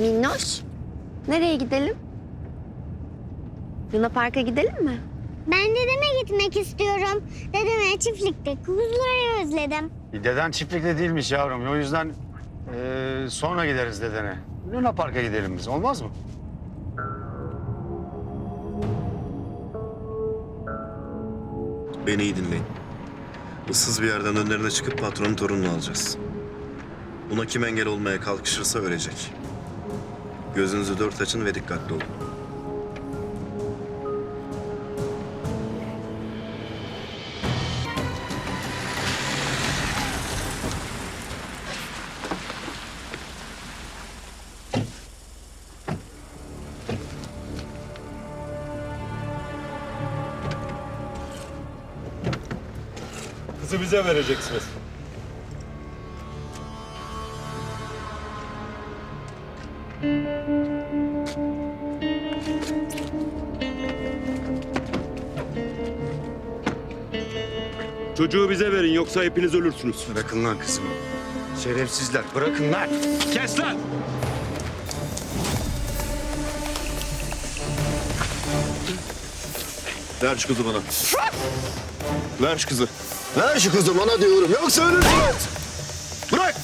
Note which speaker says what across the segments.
Speaker 1: Minnoş, nereye gidelim? Luna Park'a gidelim mi?
Speaker 2: Ben dedeme gitmek istiyorum. Dedeme çiftlikte kuzuları özledim.
Speaker 3: Deden çiftlikte değilmiş yavrum. O yüzden eee, sonra gideriz dedene. Luna Park'a gidelim biz. Olmaz mı?
Speaker 4: Beni iyi dinleyin. Issız bir yerden önlerine çıkıp patronun torununu alacağız. Buna kim engel olmaya kalkışırsa ölecek. Gözünüzü dört açın ve dikkatli olun.
Speaker 5: Kızı bize vereceksiniz. Çocuğu bize verin yoksa hepiniz ölürsünüz.
Speaker 3: Bırakın lan kızımı. Şerefsizler. Bırakın lan.
Speaker 5: Kes lan!
Speaker 4: Ver şu kızı bana. Ver şu kızı.
Speaker 6: Ver şu kızı bana diyorum yoksa ölürsünüz.
Speaker 4: Bırak!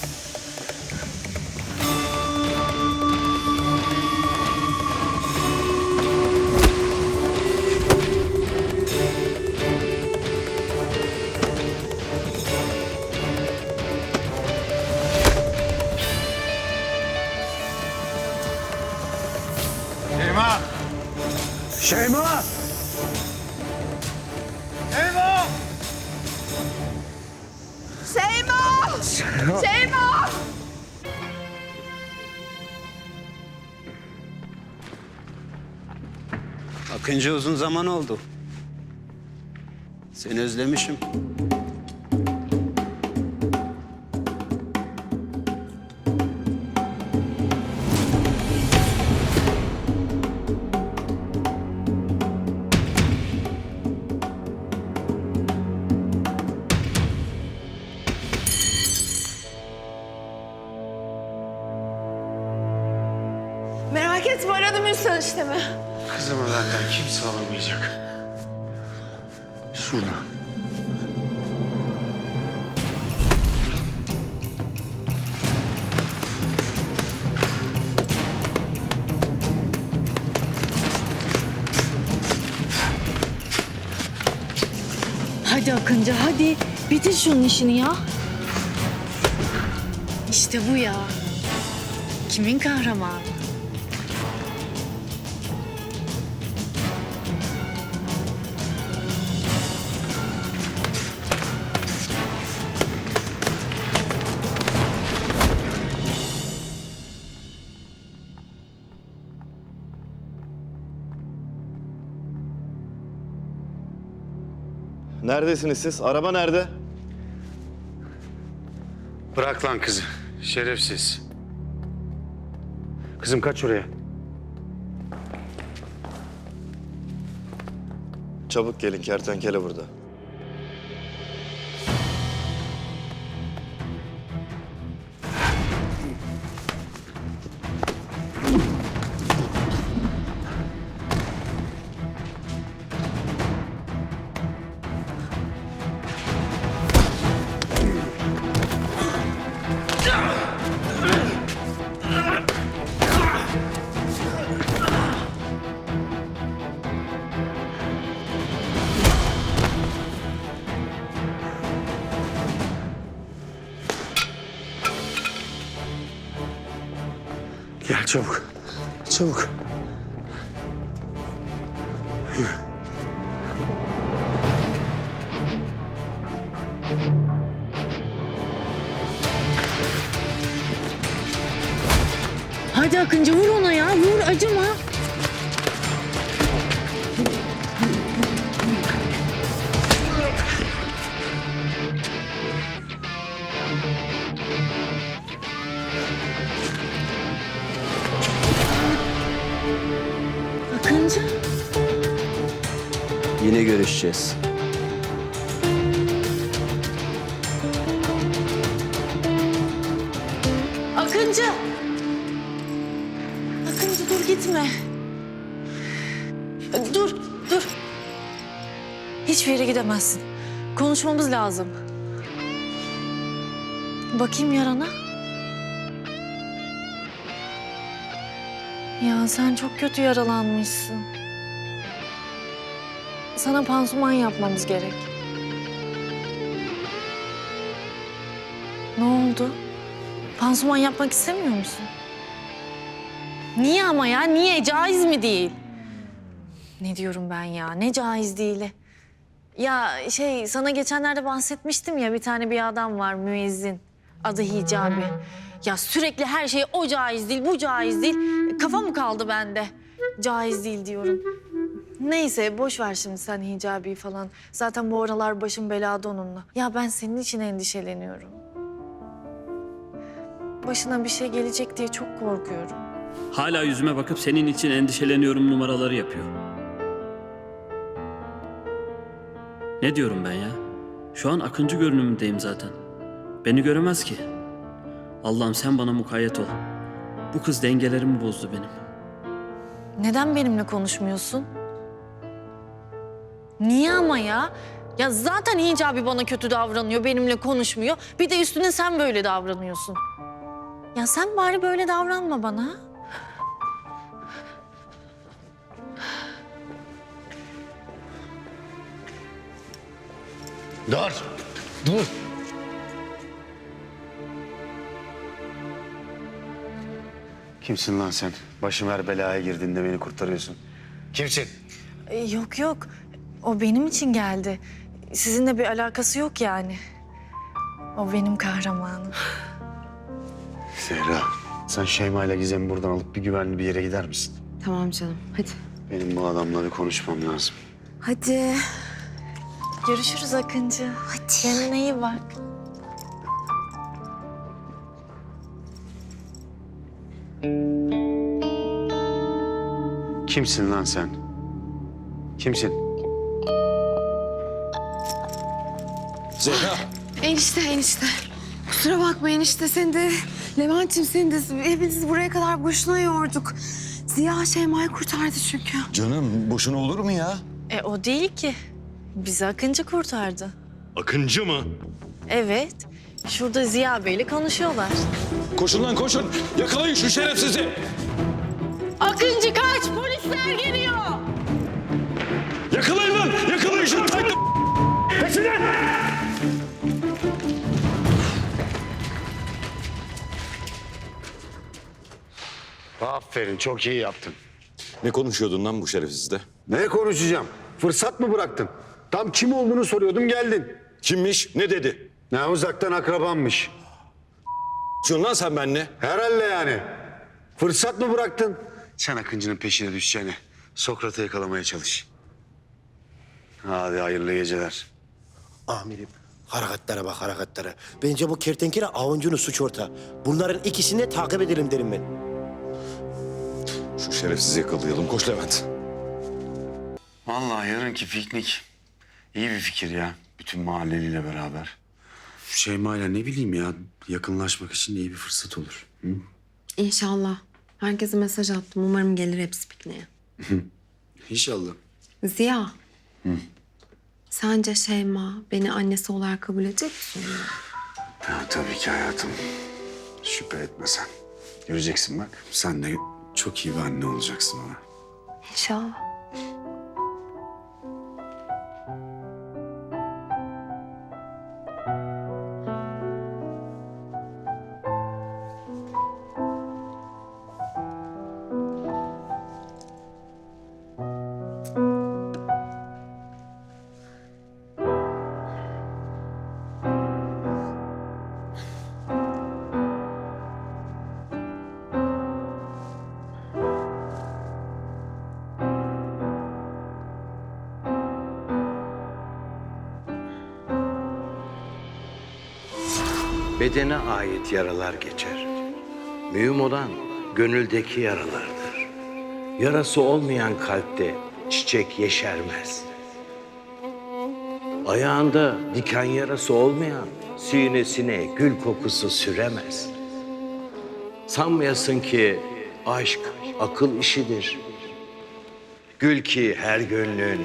Speaker 3: Şeyma!
Speaker 7: Akıncı uzun zaman oldu. Seni özlemişim.
Speaker 8: Ünsal işte mi?
Speaker 3: Kızımı benden kimse alamayacak. Şurada.
Speaker 8: Hadi Akıncı hadi. Bitir şunun işini ya. İşte bu ya. Kimin kahramanı?
Speaker 6: Neredesiniz siz? Araba nerede?
Speaker 3: Bırak lan kızı. Şerefsiz. Kızım kaç oraya.
Speaker 6: Çabuk gelin kertenkele burada.
Speaker 3: Gel çabuk. Çabuk.
Speaker 8: Hadi Akıncı vur ona ya. Vur acıma. Akıncı. gitme. Dur, dur. Hiçbir yere gidemezsin. Konuşmamız lazım. Bakayım yarana. Ya sen çok kötü yaralanmışsın. Sana pansuman yapmamız gerek. Ne oldu? Pansuman yapmak istemiyor musun? Niye ama ya? Niye? Caiz mi değil? Ne diyorum ben ya? Ne caiz değil? Ya şey sana geçenlerde bahsetmiştim ya bir tane bir adam var müezzin. Adı Hicabi. Ya sürekli her şey o caiz değil, bu caiz değil. Kafa mı kaldı bende? Caiz değil diyorum. Neyse boş ver şimdi sen Hicabi'yi falan. Zaten bu aralar başım belada onunla. Ya ben senin için endişeleniyorum. Başına bir şey gelecek diye çok korkuyorum.
Speaker 9: Hala yüzüme bakıp senin için endişeleniyorum numaraları yapıyor. Ne diyorum ben ya? Şu an akıncı görünümündeyim zaten. Beni göremez ki. Allah'ım sen bana mukayyet ol. Bu kız dengelerimi bozdu benim.
Speaker 8: Neden benimle konuşmuyorsun? Niye ama ya? Ya zaten Hicabi bana kötü davranıyor, benimle konuşmuyor. Bir de üstüne sen böyle davranıyorsun. Ya sen bari böyle davranma bana.
Speaker 3: Dur. Dur. Kimsin lan sen? Başım her belaya girdiğinde beni kurtarıyorsun. Kimsin?
Speaker 8: Ee, yok yok, o benim için geldi. Sizinle bir alakası yok yani. O benim kahramanım.
Speaker 3: Zehra, sen Şeyma ile Gizem'i buradan alıp bir güvenli bir yere gider misin?
Speaker 1: Tamam canım hadi.
Speaker 3: Benim bu adamla bir konuşmam lazım.
Speaker 1: Hadi.
Speaker 8: Görüşürüz Akıncı. Hadi. Kendine iyi bak.
Speaker 3: Kimsin lan sen? Kimsin?
Speaker 6: Zehra.
Speaker 1: Enişte enişte. Kusura bakma enişte seni de Levent'im seni de hepinizi buraya kadar boşuna yorduk. Ziya Şeyma'yı kurtardı çünkü.
Speaker 6: Canım boşuna olur mu ya?
Speaker 8: E o değil ki. Bizi Akıncı kurtardı.
Speaker 5: Akıncı mı?
Speaker 8: Evet. Şurada Ziya Bey'le konuşuyorlar.
Speaker 5: Koşun lan koşun. Yakalayın şu şerefsizi.
Speaker 8: Akıncı kaç! Polisler geliyor!
Speaker 5: Yakalayın lan. Yakalayın şunu.
Speaker 3: Aferin, çok iyi yaptın.
Speaker 6: Ne konuşuyordun lan bu şerefsizle?
Speaker 3: Ne konuşacağım? Fırsat mı bıraktın? Tam kim olduğunu soruyordum, geldin.
Speaker 6: Kimmiş? Ne dedi?
Speaker 3: Ne uzaktan akrabanmış.
Speaker 6: Şun lan sen benimle.
Speaker 3: Herhalde yani. Fırsat mı bıraktın? Sen Akıncı'nın peşine düşeceğine Sokrat'ı yakalamaya çalış. Hadi hayırlı geceler.
Speaker 10: Amirim hareketlere bak hareketlere. Bence bu kertenkele avuncunun suç ortağı. Bunların ikisini de takip edelim derim ben.
Speaker 6: Şu şerefsizi yakalayalım. Koş Levent.
Speaker 3: Vallahi yarınki piknik iyi bir fikir ya. Bütün mahalleliyle beraber. Şeyma'yla ne bileyim ya yakınlaşmak için iyi bir fırsat olur. Hı?
Speaker 1: İnşallah. Herkese mesaj attım. Umarım gelir hepsi pikniğe.
Speaker 3: İnşallah.
Speaker 1: Ziya. Sence Şeyma beni annesi olarak kabul edecek mi?
Speaker 3: Ya, tabii ki hayatım. Şüphe etme sen. Göreceksin bak. Sen de çok iyi bir anne olacaksın ona.
Speaker 1: İnşallah.
Speaker 11: Bedene ait yaralar geçer. Mühim olan gönüldeki yaralardır. Yarası olmayan kalpte çiçek yeşermez. Ayağında diken yarası olmayan sinesine gül kokusu süremez. Sanmayasın ki Aşk akıl işidir. Gül ki her gönlün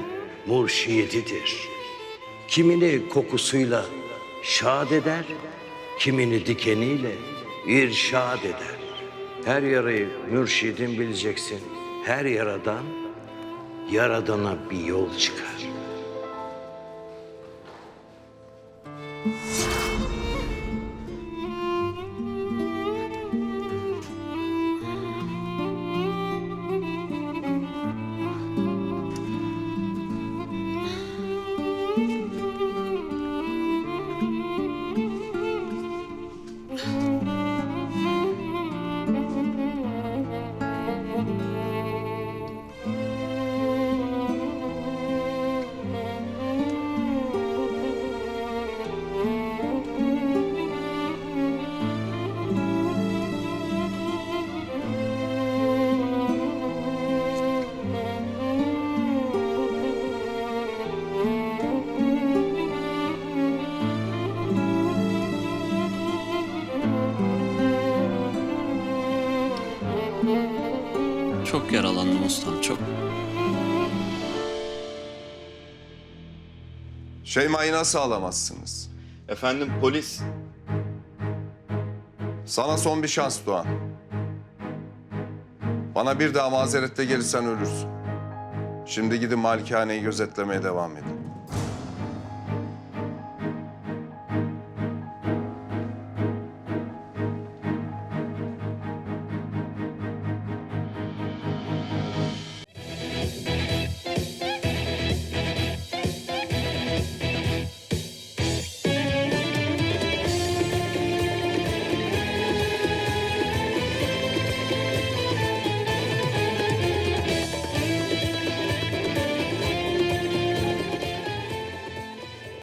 Speaker 11: murşididir. Kimini kokusuyla şad eder, kimini dikeniyle irşad eder. Her yarayı mürşidin bileceksin. Her yaradan yaradana bir yol çıkar.
Speaker 9: Yaralandım ustam çok.
Speaker 12: Şeyma'yı nasıl alamazsınız?
Speaker 4: Efendim polis.
Speaker 12: Sana son bir şans Doğan. Bana bir daha mazerette gelirsen ölürsün. Şimdi gidin malikaneyi gözetlemeye devam edin.